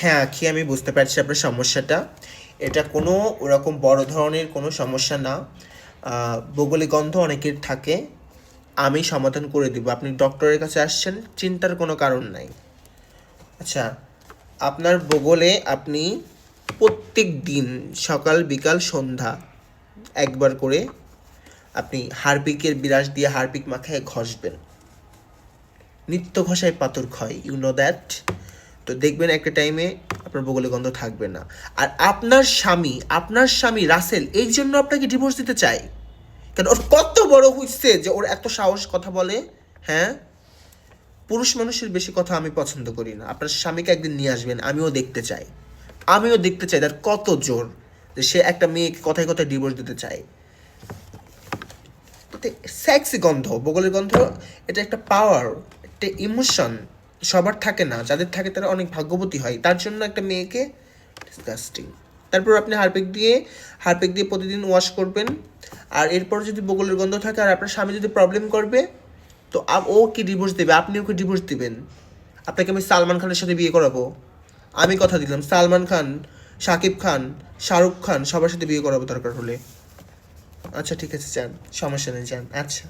হ্যাঁ আখি আমি বুঝতে পারছি আপনার সমস্যাটা? এটা কোনো ওরকম বড় ধরনের কোনো সমস্যা না। বগলি গন্ধ অনেকের থাকে। আমি সমাধান করে দিব। আপনি ডক্টরের কাছে আসছেন, চিন্তার কোনো কারণ নাই। আচ্ছা আপনার বগলে আপনি প্রত্যেক দিন সকাল, বিকাল, সন্ধ্যা একবার করে আপনি হারপিকের বিরাস দিয়ে হারপিক মাখায় ঘষবেন। নিত্য ঘষায় পাথর ক্ষয় ইউ নো দ্যাট তো দেখবেন একটা টাইমে আপনার বগলে গন্ধ থাকবে না। আর আপনার স্বামী আপনার স্বামী রাসেল এই জন্য আপনাকে ডিভোর্স দিতে চাই কেন? ওর কত বড় হইছে যে ওর এত সাহস কথা বলে হ্যাঁ? পুরুষ মানুষের বেশি কথা আমি পছন্দ করি না। আপনার স্বামীকে একদিন নিয়ে আসবেন, আমিও দেখতে চাই। আমিও দেখতে চাই তার কত জোর যে সে একটা মেয়েকে কথায় কথায় ডিভোর্স দিতে চায়। সেক্সি গন্ধ বগলের গন্ধ, এটা একটা পাওয়ার একটা ইমোশন সবার থাকে না, যাদের থাকে তারা অনেক ভাগ্যবতী হয়। তার জন্য একটা মেয়েকে ডিসগাস্টিং তারপর আপনি হারপিক দিয়ে হারপিক দিয়ে প্রতিদিন ওয়াশ করবেন। আর এরপর যদি বগলের গন্ধ থাকে আর আপনার স্বামী যদি প্রবলেম করবে, তো ও কি ডিভোর্স দেবে? আপনি ওকে ডিভোর্স দেবেন? আপনাকে আমি সালমান খানের সাথে বিয়ে করাবো। আমি কথা দিলাম, সালমান খান শাকিব খান, শাহরুখ খান সবার সাথে বিয়ে করাবো দরকার হলে। আচ্ছা ঠিক আছে, যান। সমস্যা নেই, যান। আচ্ছা।